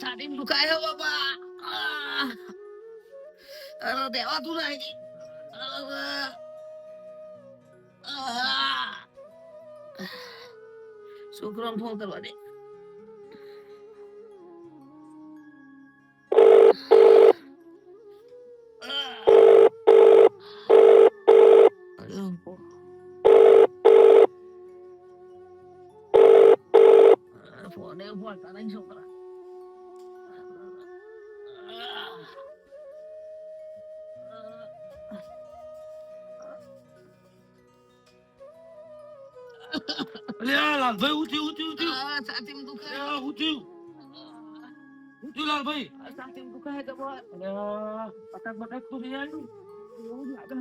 છાતીમાં દુખાય આહ. અરે દેવાતું નહીં. છોકરાને ફોન કરવા દે. એ ઉપાડતા નહીં છોકરા લાલભાઈ હું થયું આહ, છાતીમાં દુખાય હું થયું લાલભાઈ છાતીમાં દુખાય તો અટક બટક તો નહીં આવ્યું એવું લાગે.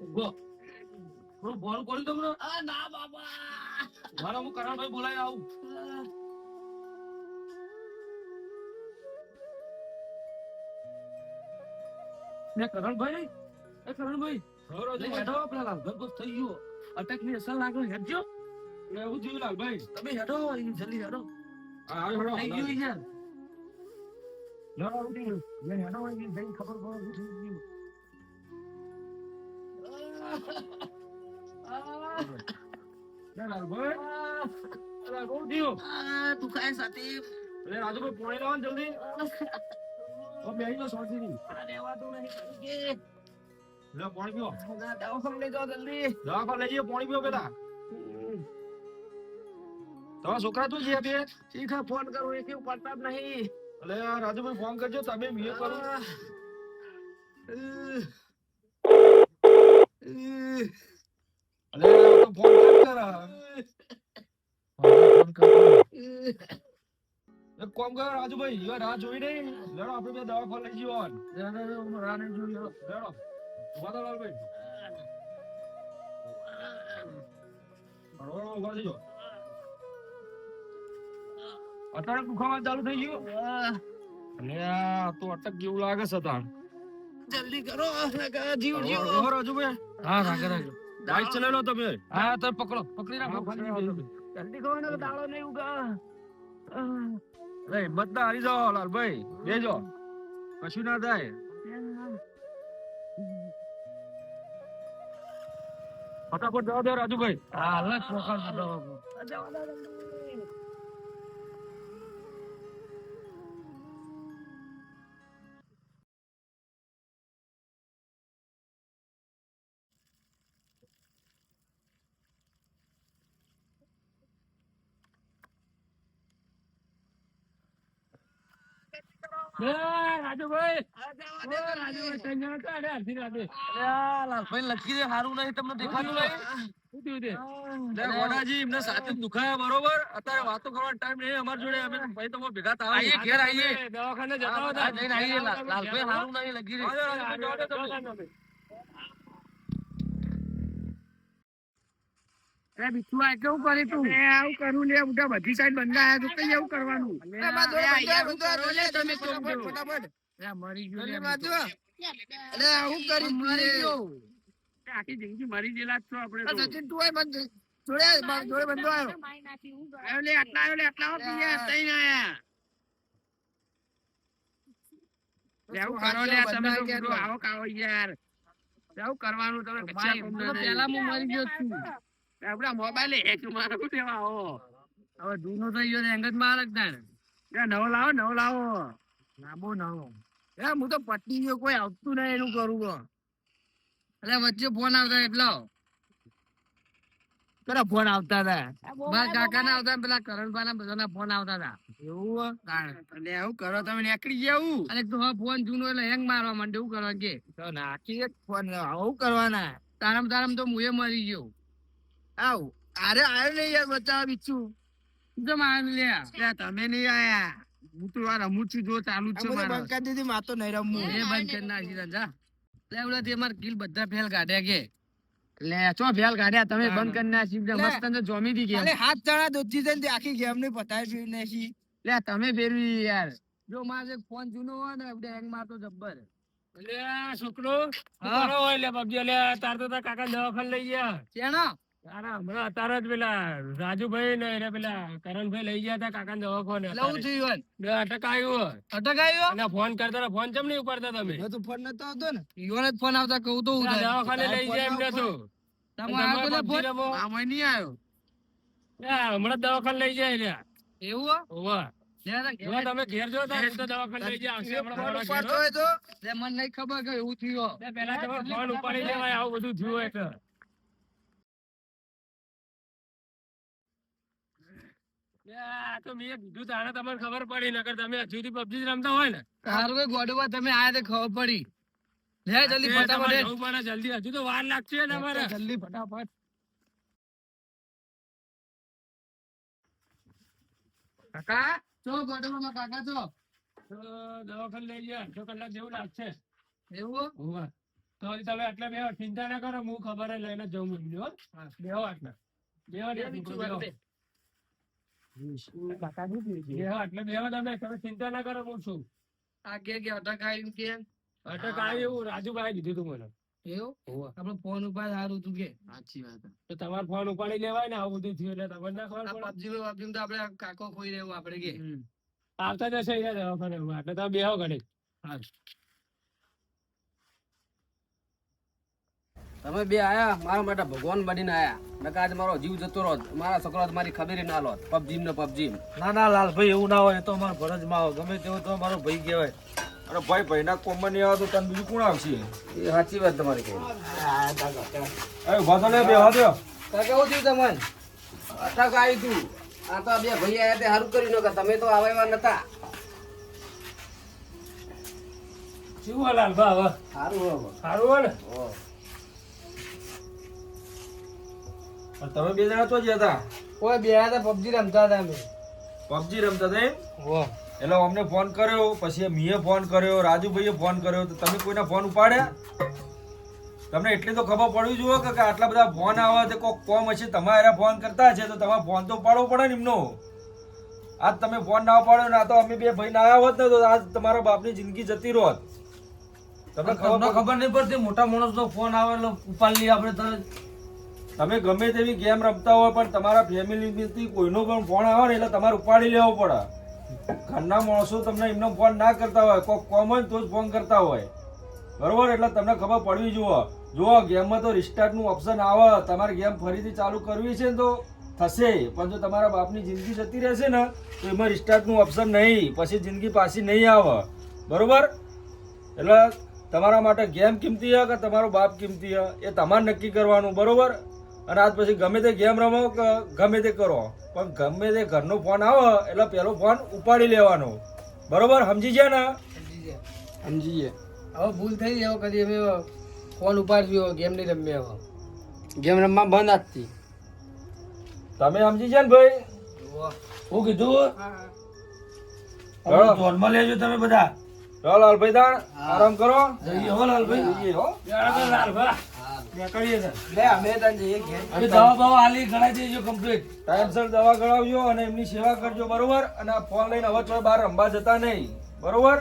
ઊભો થોડું બોલ બોલ તમને. આ ના બાબા. મારા હું કરણભાઈ બોલાય આવું. ને કરણભાઈ એ કરણભાઈ હેડો પેલા લાલભાઈ થઈ ગયો. અટેકની અસર લાગે હેડજો હું એવું થયું લાલભાઈ? તમે હેડો જલ્દી હેડો થઈ ગયું લે હેડો ખબર પડે થઈ ગયું. દુખાય છાતી અરે રાજુભાઈ પોણી લાવો ને જલ્દી. ઓ બેહી જાઓ શાંતિથી. આ રહેવાતું નહીં લે પાણી પીઓ. ના દવાખાને લઈ જાઓ જલ્દી. દવાખાને લઈ જઈએ પાણી પીઓ પેલા. તમારા છોકરા તું છે બે? ફોન કરું એ કેવું પડતા જ નહીં. અલે રાજુભાઈ ફોન કરજો તમે મીએ કરો. અલે ફોન એક કામ કર રાજુભાઈ યો રાહ જોઈ નહીં લેડો આપણે બે દવાખાને લઈ જઈએ ઓન રાહ નહીં જોઈ લેડો લેડો ઊભા થો લાલભાઈ બરોબર ઊભા થઈ જાઓ અત્યારે દુખાવા ચાલુ થઈ ગયું આહ. આ તો અટક જેવું. લાગે છે તાણ જલ્દી કરો જીવ જીવ રાજુભાઈ હા રાખે રાખે બાઈક ચલાવી લો તમે. હા તો પકડો. પકડી રાખો. જલ્દી કરો ને દાડો નહીં ઉગા. અરે હિંમત ના હારી જાઓ લાલભાઈ બેજો. કશું ના થાય. ફટાફટ જવા દો રાજુભાઈ. હા હાલ જ લખી દે સારું નહીં તમને દેખાતું નહીં. વડાજી એમને સાથે દુખાયા બરોબર. અત્યારે વાતો કરવાનો ટાઈમ નહીં અમાર જોડે અમે ભાઈ તમે ભેગા થાવ આઈએ, ઘેર આવીએ. દવાખાને હા, હા, જઈને આઈએ. લાલભાઈ સારું નહીં લખી દે. અરે આ કેવું કરે તું? આવું કરું લે બધા બધી સાઈડ બંધાયા તો કઈ એવું કરવાનું? અરે, બંધાય, લે તમે ફટાફટ, ફટાફટ. અરે મરી ગયો જલ્દી બાજુ. અરે, હું કરી મરી ગયો. આખી જિંદગી મરી ગયેલા છો આપણે સચિન તું બંધ જોડે જોડે બંધો આવ્યો આવ્યો લે આટલા આવ્યો લે આટલા આવો પીએ તઈને આયા. લે કરો લે તમે તો આવો કાવો યાર. કરવાનું તમે પેલા હું મરી ગયો છું. આપડા મોબાઈલ એક મારો શું લેવા હવે જૂનો થઈ ગયો એંગ જ માર જ નવો લાવો નવો લાવો. લાંબો નવો. એ હું તો પટી ગયો કોઈ આવતું નહીં એનું કરું એટલે વચ્ચે ફોન આવતા એટલો. પેલા ફોન આવતા હતા? મારા કાકા ના આવતા પેલા કરણભા ના બધાના ફોન આવતા હતા. એવું એટલે કરો તમે નીકળી આવું અને હવે ફોન જૂનો એટલે હેંગ મારવા માંડે એવું કરવા કે. નાખી ફોન આવું કરવાના. તારમ તારમ તો મુએ મરી ગયો. આવ. અરે આવ્યો નહીં યાર બચાવ બીચું તું તો મારી લ્યા. લે તમે નહીં આયા. હું તો આ રમું છું જો ચાલુ છે મારા. બંધ કરી દીધી માં તો નહીં રમવું. એ બંધ કરી નાખી તને જા લે ઓલા તે માર કિલ બધા ફેલ કાઢ્યા કે. લે ચો ફેલ કાઢ્યા? તમે બંધ કરી નાખી. મસ્ત તને જોમી દી ગેમ. હાથ ચણા દોજી જઈને તે આખી ગેમ ને પતાવી ફેરી નાખી. લે તમે ફેરવી યાર. જો મારે ફોન જૂનો હોય ને એટલે હેંગ મારતો જબ્બર. લે છોકરો હા. હોય? લે પબજી લે તાર તો તાર કાકા દવાખાને લઈ ગયા. ચેનો તારા હમણાં જ પેલા રાજુભાઈ ને એને પેલા કરણભાઈ લઈ ગયા હતા કાકા દવાખાને એટલે હું થયું બે અટક આવ્યું અને ફોન કરતા ફોન ચમ નહીં ઉપાડતા તમે તો ફોન નતો આવતો ને ઈવોને જ ફોન આવતા કહું તો હું પેલા થાય. દવાખાને લઈ જાય એમને તો તમારે આવ્યો તો PUBG ફોન? રમો. નહીં આવ્યો હમણાં દવાખાને લઈ જાય લ્યા. એવું? હોવે. તમે ઘેર જો તો દવાખાને લઈ જાય આવશે મને નહીં ખબર કે એવું થયું પેલા તમે ફોન ઉપાડી લેવાય આવું બધું થયું હોય તો તો મેં કીધું તાણે તમને ખબર પડી નકર તમે હજુ સુધી પબજી રમતા હોય ને. તારું કોઈ તમે આયા તે ખબર પડી. લે જલ્દી ફટાફટ પડે જલ્દી હજુ તો વાર લાગશે તમારે જલ્દી ફટાફટ. કાકા? ચો ગોડુમાં કાકા ચો દવાખાને લઈ ગયા અડધો કલાક જેવું લાગશે. એવું? હો? તો હજી તમે આટલા બે ચિંતા ના કરો હું ખબર લઈને જઉં બે હો ના આટલા બેહો ને છોકરો, બેહો. બેહો આટલે બેહો તમે તમે ચિંતા ના કરો હું છું આ કે કે અટક કે. અટક એવું? રાજુભાઈ દીધું તું મને. એવું? આપડે ફોન ઉપર સારું તું કે. સાચી વાત તો તમારે ફોન ઉપાડી લેવાય ને આવું બધું થયું એટલે તમને ના ખબર પબજી માં પબજી તો આપડે કાકો ખોઈ રહેવું આપડે કે. આવતા જશે દવાખાને એટલે તમે બેહો ઘડી તમે બે આયા મારા માટે ભગવાન બનીને આયા. નકા આજ મારો જીવ જતો રહો મારા છોકરો મારી ખબર ના લો પબજી ને પબજી ના ના લાલભાઈ એવું ના હોય. એ તો અમારો ફરજમાં આવે ગમે તેવો તો મારો ભાઈ કહેવાય. અરે ભાઈ ભાઈના કોમમાં નહીં આવે તો તને બીજું કોણ આવશે? એ સાચી વાત તમારી કહી. અરે ઊભા ને બે હા દો કાકા કેવું થયું તમને? અટક આવી તું. આ તો બે ભાઈ આયા તે સારું કર્યું. નકર તમે તો આવા એવા નતા. શું લાલભા હવે? સારું હવે. સારું હોય ને અને તમે બે જણા તો જ હતા. કોઈ બે હતા પબજી રમતા હતા અમે. પબજી રમતા હતા એમ? એટલે અમને ફોન કર્યો પછી મીએ ફોન કર્યો રાજુભાઈએ ફોન કર્યો તો તમે કોઈના ફોન ઉપાડ્યા? તમને એટલી તો ખબર પડવી જોઈએ કે આટલા બધા ફોન આવે તો કોઈ કોમ હશે તમારે ફોન કરતા છે તો તમારે ફોન તો ઉપાડવો પડે ને એમનો. આજ તમે ફોન ના ઉપાડ્યો ના તો અમે બે ભાઈ ના આવ્યા હોત ને તો આજ તમારા બાપની જિંદગી જતી રહો તમને ખબર ખબર નહીં પડતી મોટા માણસનો ફોન આવે એટલે ઉપાડી લઈએ આપણે તરત. તમે ગમે તેવી ગેમ રમતા હોય પણ તમારા ફેમિલીથી કોઈનો પણ ફોન આવે ને એટલે તમારે ઉપાડી લેવો પડે. ઘરના માણસો તમને એમનો ફોન ના કરતા હોય કોઈ કોમ હોય તો જ ફોન કરતા હોય. બરોબર? એટલે તમને ખબર પડવી જુઓ. જુઓ, ગેમમાં તો રિસ્ટાર્ટનું ઓપ્શન આવે. તમારે ગેમ ફરીથી ચાલુ કરવી છે ને તો થશે. પણ જો તમારા બાપની જિંદગી જતી રહેશે ને, તો એમાં રિસ્ટાર્ટનું ઓપ્શન નહીં. પછી જિંદગી પાછી નહીં આવે. બરોબર? એટલે તમારા માટે ગેમ કિંમતી હે કે તમારો બાપ કિંમતી હે? એ તમારે નક્કી કરવાનું. બરોબર? અને આજ પછી ગમે તે ગેમ રમો કે ગમે તે કરો. પણ ગમે તે ઘરનો ફોન આવે એટલે પહેલો ફોન ઉપાડી લેવાનો. બરોબર? સમજી ગયા ને? સમજી ગયા. હવે ભૂલ થઈ હવે કદી અમે ફોન ઉપાડ્યો ગેમ નહીં રમ્યા હવે. ગેમ રમવા બંધ આજથી તમે સમજી ગયા ને ભાઈ? હું કીધું? ધોનમાં લેજો તમે બધા. ચાલો લાલભાઈ દાણ આરામ કરો. જઈએ હો લાલભાઈ. જઈએ હો. બરાબર દવા બવા હાલી ગણાઈ દેજો કમ્પ્લીટ ટાઈમસર દવા કરાવજો અને એમની સેવા કરજો બરોબર? અને ફોન લઈને હવે બહાર રમવા જતા નહીં. બરોબર?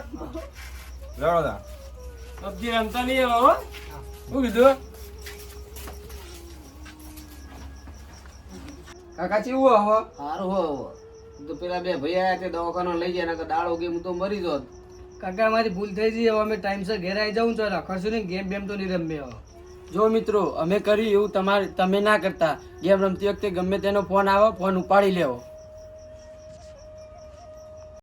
પબજી રમતા નહીં હવે શું કીધું? કાકા કેવું હવે? સારું હો તો પેલા બે ભાઈ આયા તે દવાખાનો લઈ જાય તો દાળ ઉગી હું તો મરી જોત કાકા અમારી ભૂલ થઈ ગઈ હવે અમે ટાઈમસર ઘેર આવી જાઉં તો રખડશું નહીં ગેમ બેમ તો નહીં રમ્યા હવે. જો મિત્રો, અમે કર્યું એવું તમારે તમે ના કરતા. ગેમ રમતી વખતે ગમે તેનો ફોન આવે, ફોન ઉપાડી લેવો.